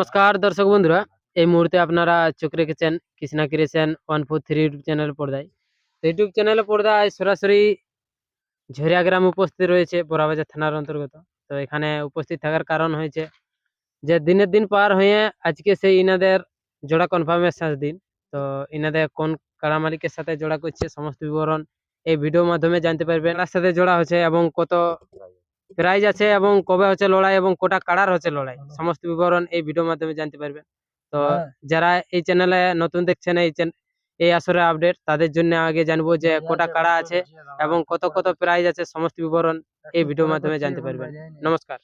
নমস্কার দর্শক বন্ধুরা, এই মুহূর্তে আপনারা চোখ রেখেছেন, Krishna creation one four three YouTube channel পর্দায়। তো ইউটিউব চ্যানেল পর্দায় সরাসরি ঝরিয়া গ্রাম উপস্থিত রয়েছে বড়াবাজার থানার অন্তর্গত। তো এখানে উপস্থিত থাকার কারণ হয়েছে যে দিনের দিন পার হয়ে আজকে সেই ইনাদের জোড়া কনফার্মের শেষ দিন। তো ইনাদের কোন কাড়া মালিকের সাথে জোড়া করছে সমস্ত বিবরণ এই ভিডিওর মাধ্যমে জানতে পারবেন, কার সাথে জোড়া হচ্ছে এবং কত প্রাইজ আছে এবং কবে হচ্ছে লড়াই এবং কোটা কাড়ার হচ্ছে লড়াই সমস্ত বিবরণ এই ভিডিওর মাধ্যমে জানতে পারবেন। তো যারা এই চ্যানেলে নতুন দেখছেন এই এই আসরের আপডেট তাদের জন্য আগে জানব যে কোটা কাড়া আছে এবং কত কত প্রাইজ আছে সমস্ত বিবরণ এই ভিডিওর মাধ্যমে জানতে পারবেন। নমস্কার।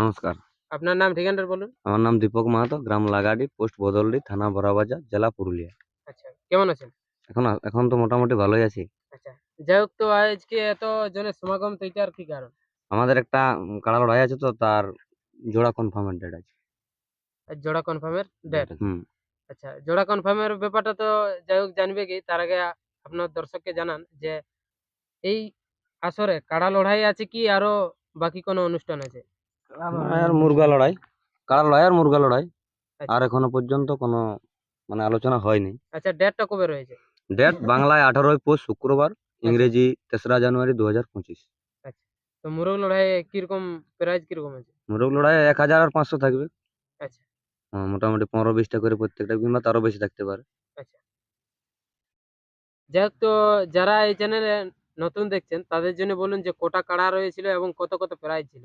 নমস্কার। আপনার নাম ঠিকানাটা বলুন। আমার নাম দীপক মাহাতো গ্রাম লাগাডি পোস্ট বদলডি থানা বড়াবাজার জেলা পুরুলিয়া। আচ্ছা কেমন আছেন? এখন এখন তো মোটামুটি ভালোই আছি। আচ্ছা। যাই হোক তো আজকে এত জনের সমাগম তো এটার কি কারণ? আমাদের একটা কাড়া লড়াই আছে তো তার জোড়া কনফার্মের ডেট আছে। জোড়া কনফার্মের ডেট হুম। আচ্ছা জোড়া কনফার্মের ব্যাপারটা তো যাই হোক জানবে কি তার আগে আপনার দর্শককে জানান যে এই আসরে কাড়া লড়াই আছে কি আরও বাকি কোনো অনুষ্ঠান আছে? আর মুরগা লড়াই। কাড়া লড়াই আর মুরগা লড়াই। আচ্ছা। আর এখনও পর্যন্ত কোনো মানে আলোচনা হয়নি। আচ্ছা ডেটটা কবে রয়েছে? ডেট বাংলায় আঠারোই পৌষ শুক্রবার। ইংরেজি তেসরা জানুয়ারি দু হাজার পঁচিশ তো মুরগ লড়াই কীরকম প্রাইস কীরকম আছে? মুরগ লড়াই এক হাজার আর পাঁচশো থাকবে। আচ্ছা। হ্যাঁ, মোটামুটি পনেরো বিশটা করে প্রত্যেকটা কিংবা তারও বেশি থাকতে পারে। আচ্ছা। যাই তো যারা এই চ্যানেলে নতুন দেখছেন তাদের জন্য বলুন যে কোটা কাড়া রয়েছিল এবং কত কত প্রাইজ ছিল?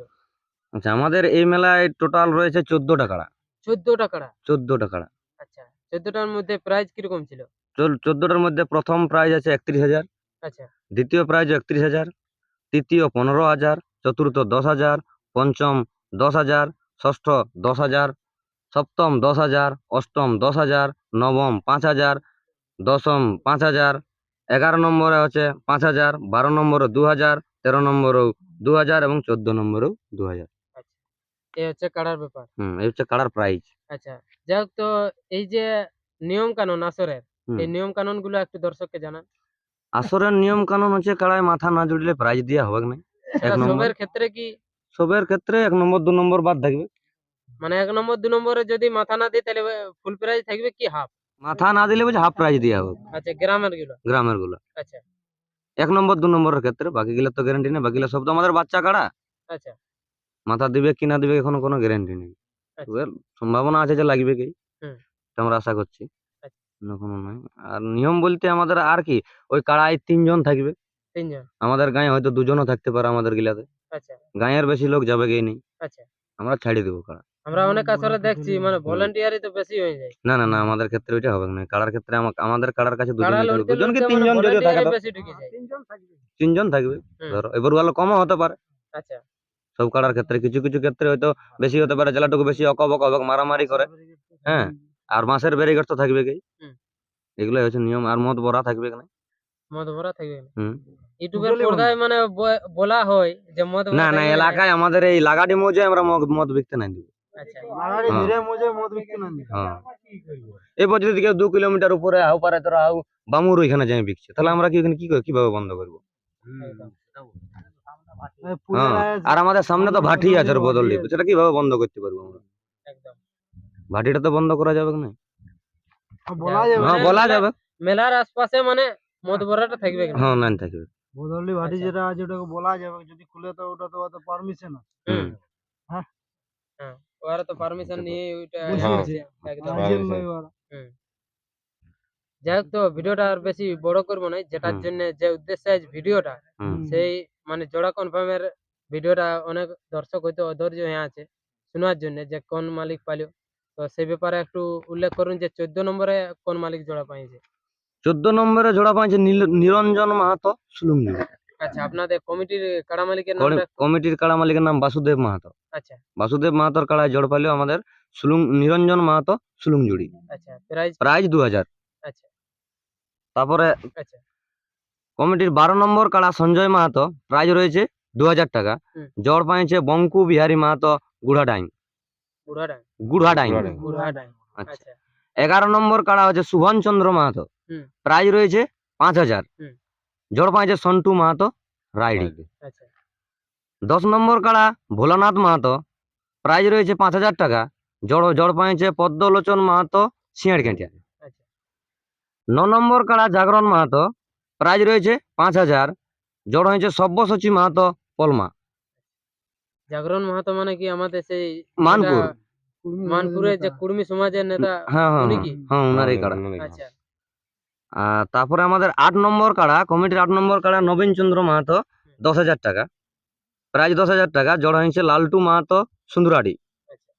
আচ্ছা আমাদের এই মেলায় টোটাল রয়েছে চোদ্দটা কাড়া। চোদ্দটা কাড়া? চোদ্দটা কাড়া। আচ্ছা। চোদ্দটার মধ্যে প্রাইজ কীরকম ছিল? চোদ্দটার মধ্যে প্রথম প্রাইজ আছে একত্রিশ হাজার। আচ্ছা। দ্বিতীয় প্রাইজ একত্রিশ হাজার তৃতীয় পনেরো হাজার চতুর্থ দশ হাজার পঞ্চম দশ হাজার ষষ্ঠ দশ হাজার সপ্তম দশ হাজার অষ্টম দশ হাজার নবম পাঁচ হাজার দশম পাঁচ হাজার এগারো নম্বরে হচ্ছে পাঁচ হাজার বারো নম্বরে দু হাজার তেরো নম্বরেও দু হাজার এবং চোদ্দ নম্বরেও দু হাজার। এই হচ্ছে কাড়ার ব্যাপার। হুম এই হচ্ছে কাড়ার প্রাইজ। আচ্ছা যাই হোক তো এই যে নিয়ম কানুন আসরের এই নিয়ম কানুনগুলো একটু দর্শককে জানান। আসরের নিয়ম কানুন হচ্ছে কাড়ায় মাথা না জুড়লে প্রাইজ দেওয়া হবে না। এক এটা নম্বর। সবের ক্ষেত্রে কি? সবের ক্ষেত্রে এক নম্বর দু নম্বর বাদ থাকবে। মানে এক নম্বর দু নম্বরে যদি মাথা না দিই তাহলে ফুল প্রাইজ থাকবে কি হাফ মাথা না দিলে বলছে হাফ প্রাইজ দেওয়া হবে। আচ্ছা গ্রামেরগুলো? গ্রামেরগুলো। আচ্ছা। এক নম্বর দু নম্বরের ক্ষেত্রে বাকি গুলো তো গ্যারান্টি নেই বাকিগুলো সব তো আমাদের বাচ্চা কাড়া আচ্ছা। মাথা দিবে কি না দিবে এখনও কোনো গ্যারান্টি নেই। আচ্ছা। সম্ভাবনা আছে যে লাগবে কি? আমরা আশা করছি। কোনো নাই আর নিয়ম বলতে আমাদের আর কি ওই কাড়ায় তিনজন থাকবে। তিনজন? আমাদের গায়ে হয়তো দুজনও থাকতে পারে আমাদের গিলাতে। আচ্ছা। গাঁয়ের বেশি লোক যাবে গিয়ে নেই। আচ্ছা। আমরা ছাড়িয়ে দেবো কাড়া। আমরা অনেক আসরে দেখছি মানে ভলেন্টিয়ারই তো বেশি হয়ে যায়। না না না আমাদের ক্ষেত্রে ওইটা হবে না। কাড়ার ক্ষেত্রে আমা- আমাদের কাড়ার কাছে দুজন দুজন কি তিনজন মানে যদি থাকে volunteer-ই তো। বেশি ঢুকে যায়। তিনজন থাকবে। ধরো এবার ভালো কমও হতে পারে। আচ্ছা। সব কাড়ার ক্ষেত্রে কিছু কিছু ক্ষেত্রে হয়তো বেশি হতে পারে জেলাটুকু বেশি অকব অকব মারামারি করে। হ্যাঁ। আর মাসের ব্যারিকেড তো থাকবে কি। এগুলাই হচ্ছে নিয়ম আর মদ ভরা থাকবে না? মদ ভরা থাকবে। ইউটিউবের পর্দায় মানে বলা হয় যে মদ না না এলাকায় আমাদের এই লাগাডি মৌজে আমরা মদ মদ বিকতে নাই দিব। আচ্ছা। হ্যাঁ। এবার যদি কেউ দু কিলোমিটার উপরে হাউ পারে তোরা বামুর ওইখানে যাই বিকছে তাহলে আমরা কি ওখানে কি কীভাবে বন্ধ করব? হ্যাঁ। আর আমাদের সামনে তো ভাটি আছে বদললি সেটা কীভাবে বন্ধ করতে পারব আমরা? একদম। ভাটিটা তো বন্ধ করা যাবে না। বলা যাবে। হ্যাঁ বলা যাবে। মেলার আশপাশে মানে মদ ভরাটা থাকবে না হ্যাঁ নাই থাকবে। বদলি ভাটি আচ্ছা। যেটা আছে ওটাকে বলা যাবে। যদি খুলে তো ওটা তো অত পারমিশন আছে। হ্যাঁ। হ্যাঁ ওরা তো পারমিশন নিয়ে ওইটা একদম। নয় ওরা। যাই হোক তো ভিডিওটা আর বেশি বড় করব না যেটার জন্য যে উদ্দেশ্যে আজ ভিডিওটা সেই মানে জোড়া কনফার্মের ভিডিওটা অনেক দর্শক হয়তো অধৈর্য হয়ে আছে শোনার জন্য যে কোন মালিক পালিও। তো সেই ব্যাপারে একটু উল্লেখ করুন যে চোদ্দ নম্বরে কোন মালিক জোড়া পাইছে? চোদ্দ নম্বরে জোড়া পাইছে নিরঞ্জন মাহাতো সুলুঙ্গি। আচ্ছা আপনাদের কমিটির কাড়া মালিকের নামটা কমিটির কাড়া মালিকের নাম বাসুদেব মাহাতো। আচ্ছা। বাসুদেব মাহাতোর কাড়ায় জোড় পাইলেও আমাদের সুলুং নিরঞ্জন মাহাতো সুলুং জুড়ি আচ্ছা প্রাইজ? প্রাইজ দু হাজার। আচ্ছা। তারপরে আচ্ছা। কমিটির বারো নম্বর কাড়া সঞ্জয় মাহাতো প্রাইজ রয়েছে দু হাজার টাকা। জড় পাইছে বঙ্কু বিহারী মাহাতো গুড়াডাইং আচ্ছা। আচ্ছা। এগারো নম্বর কাড়া হচ্ছে সুভান চন্দ্র মাহাতো। প্রাইজ রয়েছে পাঁচ হাজার। হুম। জড় পাইছে সন্টু মাহাতো রাইডিং। আচ্ছা। দশ নম্বর কাড়া ভোলানাথ মাহাতো। প্রাইজ রয়েছে পাঁচ হাজার টাকা। জড় জড় পাইছে পদ্মলোচন মাহাতো শিয়াড় কেঁটিয়া আচ্ছা। ন নম্বর কাড়া জাগরণ মাহাতো। প্রাইজ রয়েছে পাঁচ হাজার। জড় হয়েছে সব্যসচী মাহাতো পলমা। জাগরণ মাহাতো মানে কি আমাদের সেই মানপুর। যেটা মানপুরের যে কুর্মী সমাজের নেতা হ্যাঁ হ্যাঁ হ্যাঁ, কি? হ্যাঁ কাড়া। আচ্ছা। আর তারপরে আমাদের আট নম্বর কাড়া কমিটির আট নম্বর কাড়া নবীন চন্দ্র মাহাতো দশ হাজার টাকা। প্রাইজ দশ হাজার টাকা জড় হয়েছে লালটু মাহাতো সুন্দরাডি। আচ্ছা।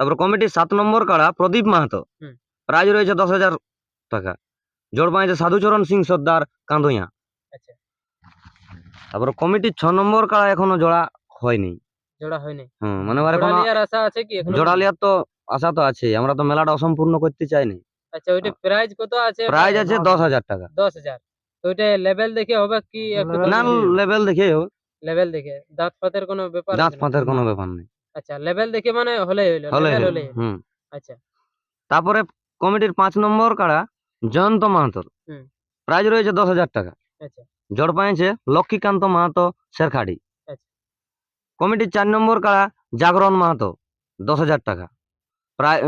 তারপর কমিটির সাত নম্বর কাড়া প্রদীপ মাহাতো। হুম। প্রাইজ রয়েছে দশ হাজার টাকা। জড় পাইছে সাধুচরণ সিং সর্দার কান্দইয়া আচ্ছা। তারপর কমিটির ছ নম্বর কাড়া এখনও জোড়া হয়নি। জোড়া হয়নি হুম মানে জোড়া আশা আছে কি? জোড়া লিয়ার তো আশা তো আছে আমরা তো মেলাটা অসম্পূর্ণ করতে চাইনি আচ্ছা ওইটা প্রাইজ কত আছে? প্রাইজ আছে দশ হাজার টাকা। দশ হাজার। তো ওইটা লেভেল দেখে হবে কি না। লেভেল দেখে? লেভেল দেখে দাঁত ফাতের কোনো ব্যাপার দাঁত আছে না? কোনো ব্যাপার নেই। আচ্ছা লেভেল দেখে মানে হলেই হইল হলে level হুম। আচ্ছা। তারপরে কমিটির পাঁচ নম্বর কাড়া জয়ন্ত মাহাতোর। প্রাইজ রয়েছে দশ হাজার টাকা। আচ্ছা। জড় পাইছে লক্ষ্মীকান্ত মাহাতো শেরখাড়ি। কমিটির চার নম্বর কাড়া জাগরণ মাহাতো দশ হাজার টাকা। প্রায়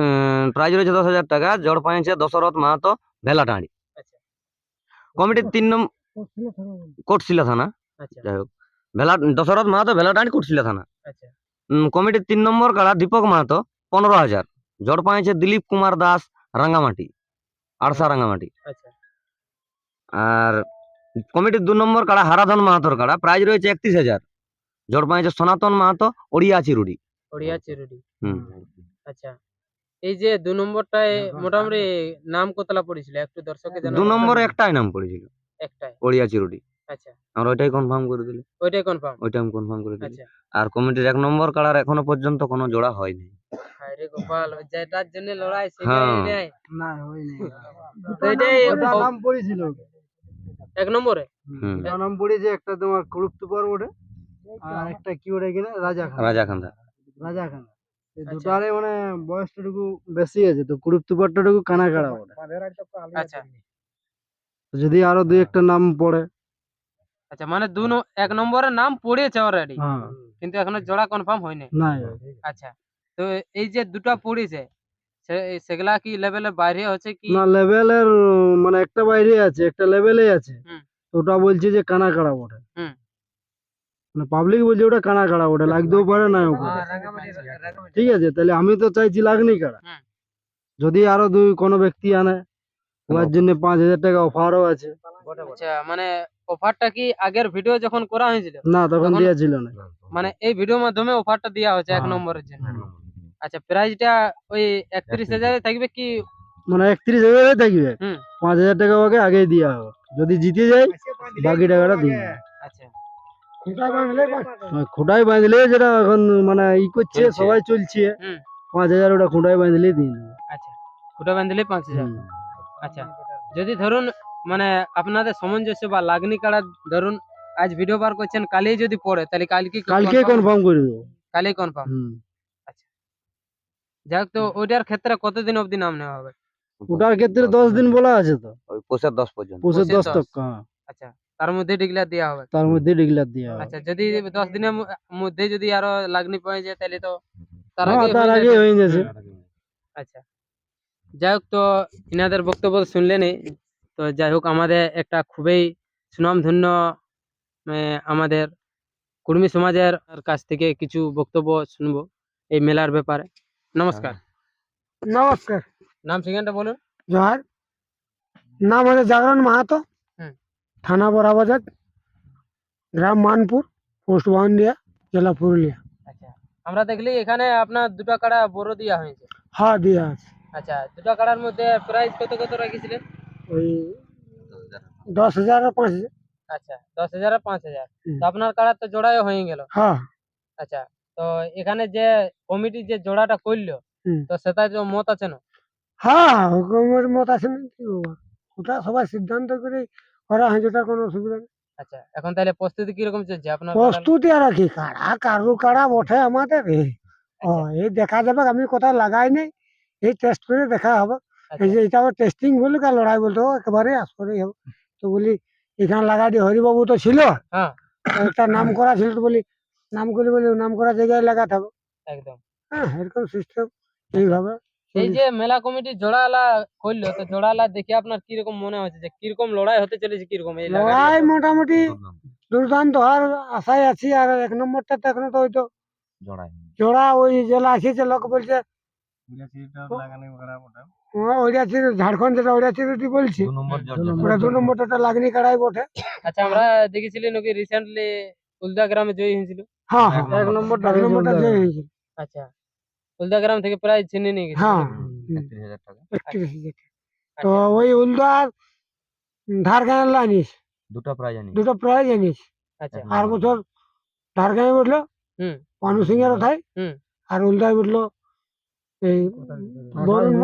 প্রাইজ রয়েছে দশ হাজার টাকা জড় পাইছে দশরথ মাহাতো ভেলাটাঁড়ি আচ্ছা। কমিটির তিন নম্বর কোটশিলা থানা আচ্ছা। যাই হোক ভেলা দশরথ মাহাতো ভেলাটাঁড়ি কোটশিলা থানা। আচ্ছা। কমিটির তিন নম্বর কাড়া দীপক মাহাতো পনেরো হাজার। জড় পাইছে দিলীপ কুমার দাস রাঙ্গামাটি আড়সা রাঙ্গামাটি। আর কমিটির দু নম্বর কাড়া হারাধন মাহাতোর কাড়া প্রাইজ রয়েছে একত্রিশ হাজার। জড় পাইছে সনাতন মাহাতো ওড়িয়া চিরুডি ওড়িয়া চিরুডি হুম আচ্ছা এই যে দু নম্বরটায় মোটামুটি নাম কতলা পড়েছিল? একটু দর্শকের জানার দু নম্বরে একটাই নাম পড়েছিল। একটাই। ওড়িয়া চিরুডি। আচ্ছা। আমরা ওইটাই কনফার্ম করে দিলি। ওইটাই কনফার্ম ওইটা আমি কনফার্ম করে দিলি। আচ্ছা। আর কমিটির এক নম্বর কাড়ার এখনও পর্যন্ত কোনো জোড়া হয়নি। আরে গোপাল যেটার জন্য লড়াই সেটাই হ্যাঁ। নেয় না হয়নি। তো এটাই নাম পড়েছিল। এক নম্বরে? হুম। ওটা নাম পড়েছে একটা তোমার কুরুপ্তপার ওঠে আর একটা কি ওটা কিনা রাজা খান। রাজা খান্দা রাজা খান। এই আচ্ছা। দুটারে মানে বয়সটাটুকু বেশি আছে তো কুরুপ্তপারটাটুকু কানা কাড়া ওটা। আচ্ছা। যদি আরও দুই একটা নাম পড়ে। আচ্ছা মানে দু ন- এক নম্বরের নাম পড়েছে অলরেডি হ্যাঁ। কিন্তু এখনও জোড়া কনফার্ম হয়নি। না আচ্ছা তো এই যে দুটা পড়েছে সে- সেগুলা কি লেভেলের বাইরে হচ্ছে কি? না লেভেলের মানে একটা বাইরে আছে একটা লেভেলে আছে। তো ওটা বলছে যে কানা কাড়া ওঠে হুম। মানে পাবলিক বলছে ওটা কানা কাড়া ওটা লাগতেও পারে না ঠিক আছে তাহলে আমি তো চাইছি লাগনি কাড়া যদি আরও দুই কোনো ব্যক্তি আনে ওর জন্য পাঁচ হাজার টাকা অফারও আছে। আচ্ছা মানে অফারটা কি আগের ভিডিও যখন করা হয়েছিল? না তখন দেওয়া ছিল না। মানে এই ভিডিওর মাধ্যমে অফারটা দেওয়া হচ্ছে এক হ্যাঁ। নম্বরের জন্য। আচ্ছা প্রাইসটা ওই একত্রিশ হাজারে থাকবে কি? মানে একত্রিশ হাজারে থাকবে। পাঁচ হাজার টাকা ওকে আগেই দেওয়া হবে। যদি জিতে যায় বাকি টাকাটা দিয়ে আচ্ছা। খুঁটায় বাঁধলে যেটা এখন মানে ই করছে সবাই চলছে। পাঁচ হাজার ওটা খুঁটায় বাঁধলে দিন। আচ্ছা খুঁটা বাঁধলে পাঁচ হাজার। আচ্ছা যদি ধরুন মানে আপনাদের সামঞ্জস্য বা লাগনি কাড়া ধরুন আজ ভিডিও বার করছেন কালই যদি পড়ে তাহলে কালকে কালকে কনফার্ম করে দেবো। কালই কনফার্ম আচ্ছা। যাক তো ওইটার ক্ষেত্রে কতদিন অবধি নাম নেওয়া হবে? ওটার ক্ষেত্রে দশ দিন বলা আছে তো। ওই পোষের দশ পর্যন্ত। পৌষের দশ। তক হ্যাঁ। আচ্ছা। তার মধ্যে ডিক্লেয়ার দেওয়া হবে। তার মধ্যে ডিক্লেয়ার দেওয়া হবে। আচ্ছা যদি দশ দিনের মধ্যে যদি আরও লাগনি পেয়ে যায় তাহলে তো তার হ্যাঁ আগে তার হয়ে আগে যাবে। হয়ে গেছে আচ্ছা যাই হোক তো ইনাদের বক্তব্য শুনলেনই। তো যাই হোক আমাদের একটা খুবই সুনামধন্য আমাদের কুর্মী সমাজের কাছ থেকে কিছু বক্তব্য শুনব এই মেলার ব্যাপারে। নমস্কার। নমস্কার। নাম ঠিকানাটা বলুন। জোহার। নাম হচ্ছে জাগরণ মাহাতো। থানা বড়াবাজার গ্রাম মানপুর পোস্ট বাউন্ডিয়া জেলা পুরুলিয়া। আচ্ছা আমরা দেখলি এখানে আপনার দুটো কাড়া বড় দেওয়া হয়েছে। হ্যাঁ দিয়া আছে। আচ্ছা দুটো কাড়ার মধ্যে প্রাইস কত কত রেখেছিলেন? ওই দশ হাজার আর পাঁচ হাজার। আচ্ছা দশ হাজার আর পাঁচ হাজার। তো আপনার কাড়া তো জোড়াই হয়ে গেল। হ্যাঁ। আচ্ছা তো এখানে যে কমিটি যে জোড়াটা করল। তো সেটা তো মত আছে না? হ্যাঁ হুকুমের মত আছে না কি ওটা সবাই সিদ্ধান্ত করে করা হয় যেটা কোনো অসুবিধা নেই। আচ্ছা এখন তাহলে প্রস্তুতি কীরকম চলছে? আপনার প্রস্তুতি আর কি কাড়া কারু কাড়া বটে আমাদের। ও এই দেখা যাবে আমি কোথাও লাগাই নাই। এই টেস্ট করে দেখা হবে। আচ্ছা, এই যে এটা টেস্টিং বলে কার লড়াই বলতে একেবারে আসরেই হবে। তো বলি এখানে লাগাই দিয়ে হরিবাবু তো ছিল। হ্যাঁ। একটা নাম করা ছিল তো বলি নাম করে বলি নাম করা জায়গায় লাগাতে হবে। একদম। হ্যাঁ এরকম সিস্টেম এইভাবে। এই যে মেলা কমিটি জোড়ালা করল তো জোড়ালা দেখে আপনার কীরকম মনে হচ্ছে যে কীরকম লড়াই হতে চলেছে কীরকম এই লড়াই মোটামুটি দুর্দান্ত আর আশায় আছি আর এক নম্বরটা তো এখনও তো ওই তো জোড়া ওই জেলা আসিছে লোক বলছে ওইটা ছিল ঝাড়খণ্ড যেটা ওইটা বলছি ওটা দু নম্বরটা লাগনি কাড়াই বটে। আচ্ছা আমরা দেখেছিলি নাকি রিসেন্টলি উলদা গ্রামে জয়ী হয়েছিল? হ্যাঁ হ্যাঁ এক নম্বরটা এক নম্বরটা জয় হয়েছে আচ্ছা। উলদা গ্রাম থেকে প্রায় ছিনে নিয়ে গেছে। হ্যাঁ। একত্রিশ হাজার। তো ওই উলদার ধার গাঁয়ের লাইনিস দুটো প্রায় জানি দুটো প্রায় জানিস। আচ্ছা। আর বছর ধার গাঁয়ে উঠল হুম। পানু সিং এর ওঠাই হুম। আর উলদায় উঠল এই বরুণ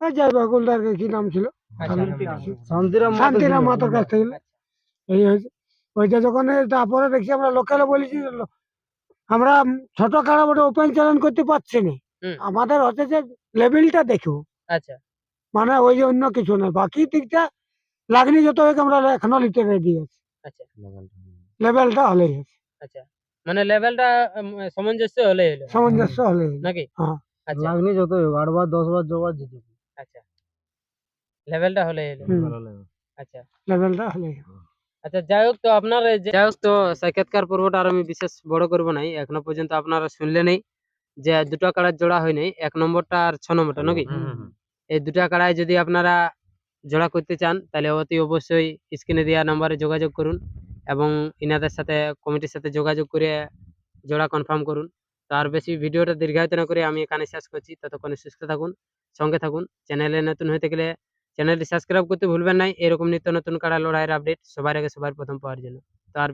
যাই হোক উলদার কি নাম ছিল? আচ্ছা শান্তিরাম মাতার কাছ থেকে। এই হয়েছে। ওইটা যখন তারপরে দেখছি আমরা লোকালে বলেছি আমরা ছোট কাড়া বটে ওপেন চ্যালেঞ্জ করতে পারছি না। হুম। আমাদের হচ্ছে যে লেভেলটা দেখো। আচ্ছা। মানে ওই যে অন্য কিছু নয় বাকি দিকটা লাগনি যত হোক আমরা এখনও নিতে রেডি আছি। আচ্ছা। লেভেলটা হলেই আছে আচ্ছা। মানে লেভেলটা সামঞ্জস্য হলে হলো। সামঞ্জস্য হলেই নাকি? হ্যাঁ। আচ্ছা। লাগনি যত হোক আটবার দশবার জবার জিতে আচ্ছা। লেভেলটা হলে। হলো আচ্ছা। লেভেলটা হলো। আচ্ছা যাই হোক তো আপনার যাই হোক তো সাক্ষাৎকার পর্বটা আর আমি বিশেষ বড় করব নাই। এখনও পর্যন্ত আপনারা শুনলে নেই যে দুটো কাড়ার জোড়া হয় নাই। এক নম্বরটা আর ছ নম্বরটা নাকি? এই দুটা কাড়ায় যদি আপনারা জোড়া করতে চান তাহলে অতি অবশ্যই স্ক্রিনে দেওয়া নাম্বারে যোগাযোগ করুন এবং ইনাদের সাথে কমিটির সাথে যোগাযোগ করে জোড়া কনফার্ম করুন। তো আর বেশি ভিডিওটা দীর্ঘায়িত না করে আমি এখানে শেষ করছি। ততক্ষণে সুস্থ থাকুন সঙ্গে থাকুন। চ্যানেলে নতুন হতে গেলে চ্যানেলটি সাবস্ক্রাইব করতে ভুলবেন না। এরকম নিত্য নতুন কারা লড়াইয়ের আপডেট সবার আগে সবার প্রথম পাওয়ার জন্য। তো আর